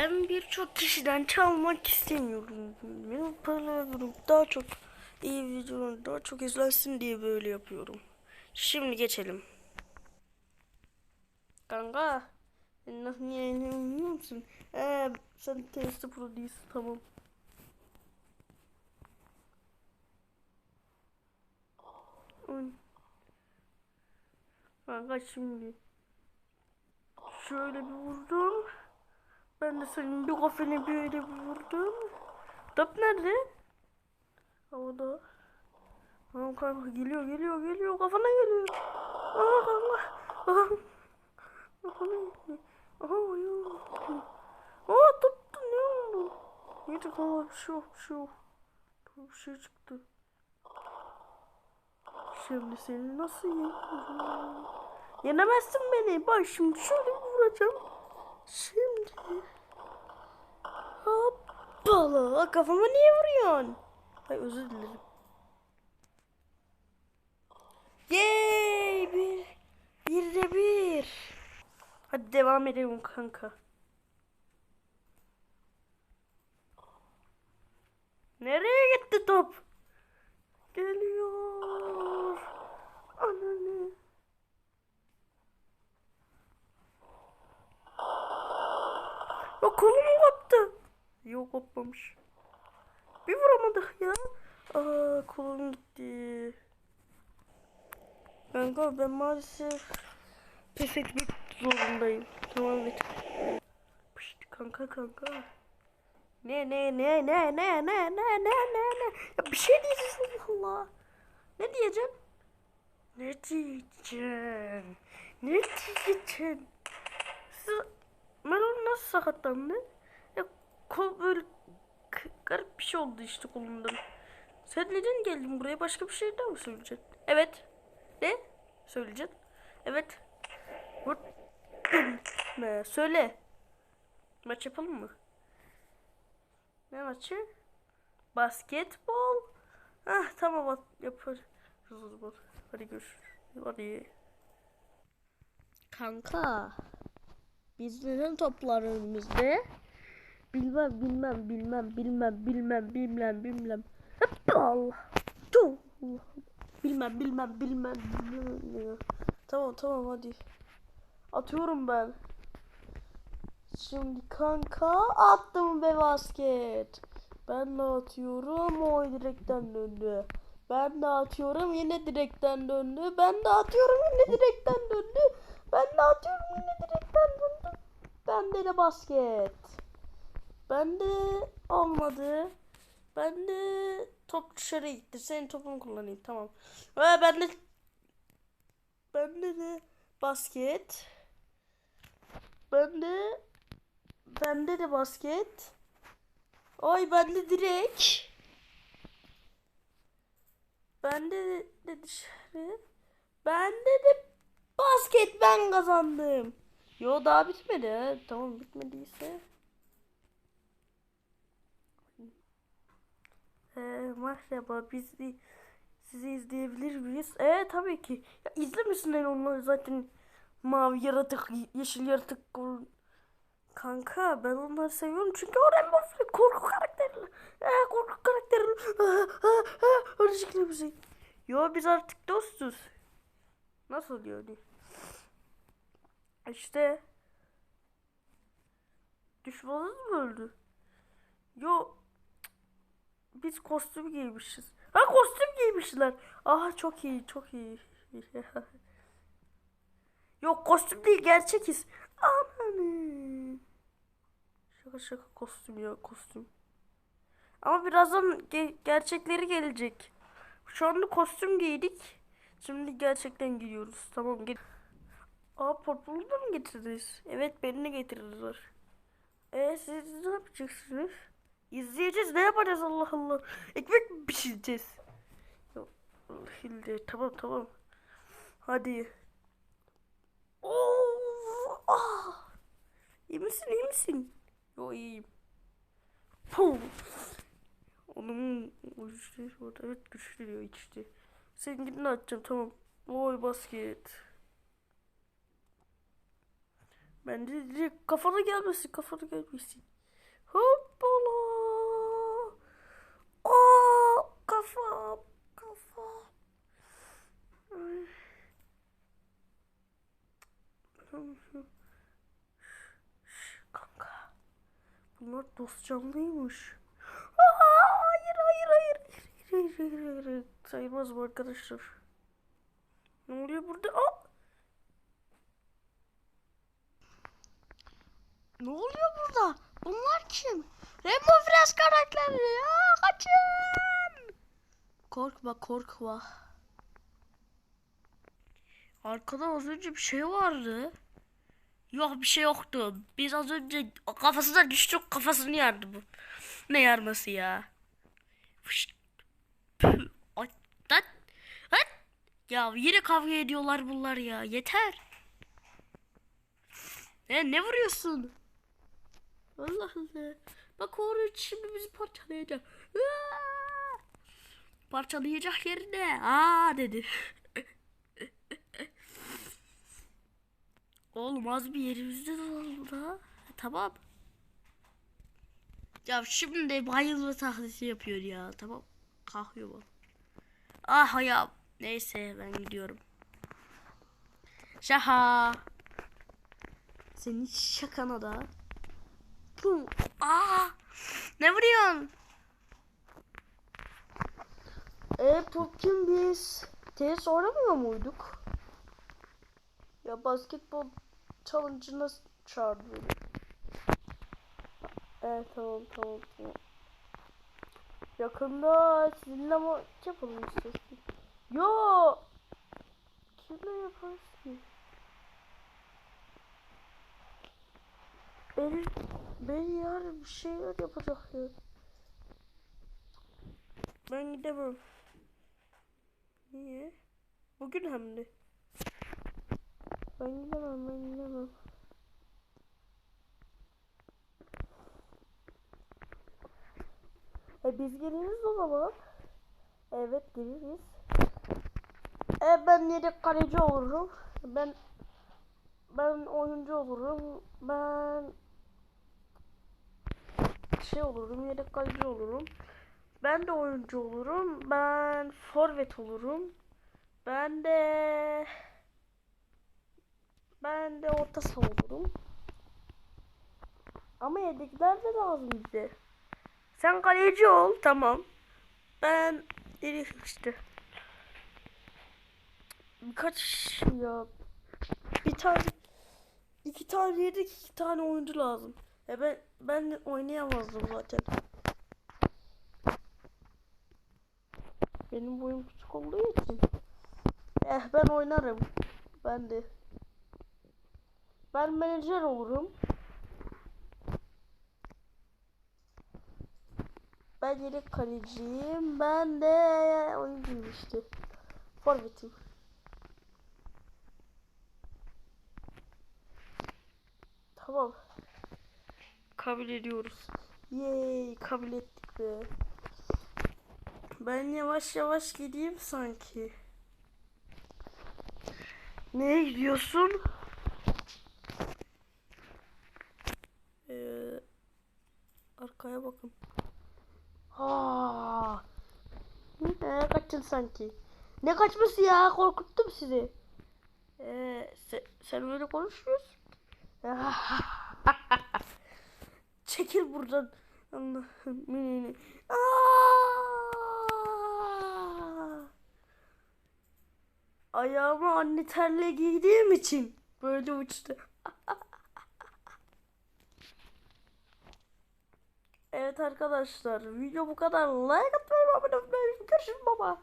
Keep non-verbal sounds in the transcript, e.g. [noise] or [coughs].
Ben birçok kişiden çalmak istemiyorum. Benim paralarım daha çok iyi videolar daha çok izlensin diye böyle yapıyorum. Şimdi geçelim. Kanka. Nasıl yayınlanıyor musun? Ee, sen testi pro değilsin tamam. Kanka şimdi. Şöyle bir vurdum. Ben de senin bir kafene böyle vurdum. Top nerede? Havada. Tamam kanka geliyor geliyor geliyor kafana geliyor. Aa kanka. Geliyor. Aha ya. Aa tuttu ne oldu? Neydi kanka bir şey yok bir şey yok. Bir şey çıktı. Şimdi seni nasıl yenerim? Yenemezsin beni. Bak şimdi şöyle vuracağım. Şimdi. Hoppala. Kafama niye vuruyorsun? Ay özür dilerim. Yay! Bir, bir de bir. Hadi devam edelim kanka. Nereye gitti top? Geliyor. Ananı. Ya kolum koptu. Yok kopmamış. Bir vuramadık ya. Aa kolum gitti. Kanka ben maalesef pes etmek zorundayım. Tamam et. Pişt, kanka kanka. Ne ne ne ne ne ne ne ne ne ne ya bir şey diyeceksin Allah. Ne diyeceğim? Ne diyeceğim? Ne diyeceğim? Siz Melon nasıl sakatlandı? Ya kol böyle garip bir şey oldu işte kolundan. Sen neden geldin buraya? Başka bir şey daha mı söyleyeceksin? Evet. Ne? Söyleyeceksin? Evet. Vur. [coughs] Söyle. Maç yapalım mı? Ne maçı? Basketbol. Ah tamam yaparız. Hadi görüşürüz. Hadi. Kanka. Biz neden toplar önümüzde? Bilmem bilmem bilmem bilmem bilmem bilmem bilmem. Allah. Tuh. Bilmem bilmem bilmem bilmem. Tamam tamam hadi. Atıyorum ben. Şimdi kanka attım be basket. Ben de atıyorum o direkten döndü. Ben de atıyorum yine direkten döndü. Ben de atıyorum yine direkten döndü. Ben de atıyorum yine direkten. Bende de basket. Bende olmadı. Ben de top dışarı gitti. Senin topunu kullanayım tamam. Ve ben de bende de basket. Bende bende de basket. Ay bende direk. Bende de dışarı. Bende de basket ben kazandım. Yo daha bitmedi. Tamam bitmediyse. Ee, merhaba biz sizi izleyebilir miyiz? Ee tabii ki. Ya izlemesinler onları zaten mavi yaratık, yeşil yaratık. Kanka ben onları seviyorum çünkü o Rainbow Friend korku karakterli. Ee, korku karakterli. Ah, ah, ah, Öyle şekilde bir şey. Yo biz artık dostuz. Nasıl yani? İşte. Düşmanınız mı öldü? Yo. Biz kostüm giymişiz. Ha kostüm giymişler. Ah çok iyi çok iyi. [laughs] Yok kostüm değil gerçekiz. Amanı. Şaka şaka kostüm ya kostüm. Ama birazdan ge- gerçekleri gelecek. Şu anda kostüm giydik. Şimdi gerçekten giyiyoruz. Tamam gel. Aa Purple'ı da mı getirdiniz? Evet beni de getirdiler. E siz ne yapacaksınız? İzleyeceğiz ne yapacağız Allah Allah. Ekmek mi pişireceğiz? Yok. Tamam tamam. Hadi. Oo, ah. İyi misin iyi misin? Yo iyiyim. Puh. Onun güçlü var. Evet güçlü diyor işte. Sen gidin atacağım tamam. Oy basket. Ben de direkt kafana gelmesin kafana gelmesin. Hoppala. Aa, kafam kafam. Ay. Kanka. Bunlar dost canlıymış. Aa, hayır hayır hayır. Hayır hayır hayır. hayır. Sayılmaz bu arkadaşlar. Ne oluyor burada? Aa! Ne oluyor burada? Bunlar kim? Rainbow Friends karakterleri ya kaçın. Korkma korkma. Arkada az önce bir şey vardı. Yok bir şey yoktu. Biz az önce kafasına düştük kafasını yardı bu. Ne yarması ya? Fışt. Lan. Lan. Ya yine kavga ediyorlar bunlar ya. Yeter. E, ne vuruyorsun? Allah Allah. Bak oruç şimdi bizi parçalayacak. Aa! Parçalayacak yerine. Aa dedi. Oğlum az bir yerimizde ha. Tamam. Ya şimdi bayılma taklidi yapıyor ya. Tamam. Kalkıyor bu. Ah ya. Neyse ben gidiyorum. Şaha. Senin şakana da. Pum. Aa! Ne vuruyorsun? E Popkin biz tenis oynamıyor muyduk? Ya basketbol challenge'ına çağırdı. Evet tamam tamam tamam. Yakında sizinle maç yapalım istiyorsun. Yo! Kimle yaparız ki? Benim, ben yarın bir şeyler yapacak ya. Ben gidemem. Niye? Bugün hem de. Ben gidemem, ben gidemem. E biz geliriz o zaman. Evet geliriz. E ben yedek kaleci olurum. Ben ben oyuncu olurum. Ben şey olurum, yedek kaleci olurum. Ben de oyuncu olurum. Ben forvet olurum. Ben de ben de orta saha olurum. Ama yedekler de lazım bize. Sen kaleci ol, tamam. Ben işte. Birkaç ya bir tane iki tane yedek iki tane oyuncu lazım. Ya ben ben oynayamazdım zaten. Benim boyum küçük olduğu için. Eh ben oynarım. Ben de. Ben menajer olurum. Ben yedek kaleciyim. Ben de oyuncuyum işte. Forvetim. Tamam. Kabul ediyoruz. Yay kabul ettik be. Ben yavaş yavaş gideyim sanki. Neye gidiyorsun? Ee, arkaya bakın. Ha. Ne kaçtın sanki? Ne kaçması ya? Korkuttum sizi. Ee, sen, sen öyle konuşuyorsun. [laughs] Çekil buradan. Allah'ım. minini. Ayağıma anne terle giydiğim için böyle uçtu. [laughs] evet arkadaşlar video bu kadar. Like atmayı, abone olmayı, görüşürüz baba.